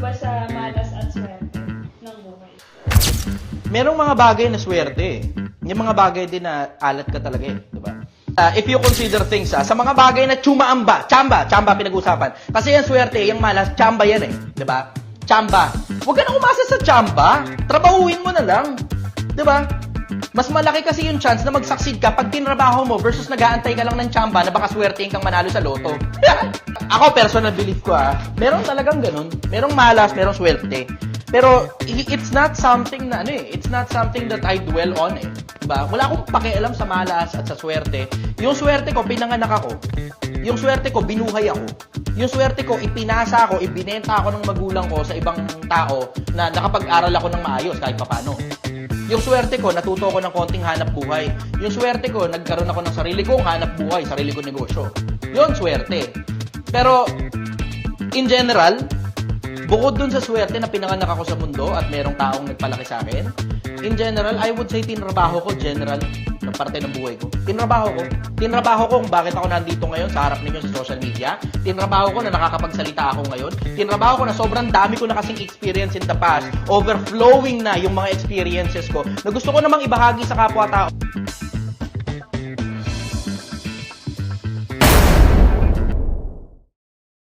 ba sa malas at swerte ng buhay? merong mga bagay na swerte eh. Yung mga bagay din na alat ka talaga eh, di ba? Ah, if you consider things ah, sa mga bagay na chumaamba, chamba, chamba pinag-usapan. Kasi yung swerte, yung malas, chamba yan eh, ba? Chamba. Huwag ka na umasa sa chamba. Trabahuin mo na lang. Ba? Mas malaki kasi yung chance na mag-succeed ka pag tinrabaho mo versus nag-aantay ka lang ng chamba na baka swertein kang manalo sa loto. Ako, personal belief ko ah, meron talagang ganun. Merong malas, merong swerte. Pero it's not something na ano eh, it's not something that I dwell on eh. Diba? Wala akong pakialam sa malas at sa swerte. Yung swerte ko, pinanganak ako. Yung swerte ko, binuhay ako. Yung swerte ko, ipinasa ako, ibinenta ako ng magulang ko sa ibang tao na nakapag-aral ako ng maayos kahit papano. Yung swerte ko, natuto ako ng konting hanap buhay. Yung swerte ko, nagkaroon ako ng sarili kong hanap buhay, sarili kong negosyo. Yun, swerte. Pero, in general, bukod dun sa swerte na pinanganak ako sa mundo at merong taong nagpalaki sa akin, in general, I would say tinrabaho ko general na parte ng buhay ko. Tinrabaho ko. Tinrabaho ko kung bakit ako nandito ngayon sa harap ninyo sa social media. Tinrabaho ko na nakakapagsalita ako ngayon. Tinrabaho ko na sobrang dami ko na kasing experience in the past. Overflowing na yung mga experiences ko na gusto ko namang ibahagi sa kapwa-tao.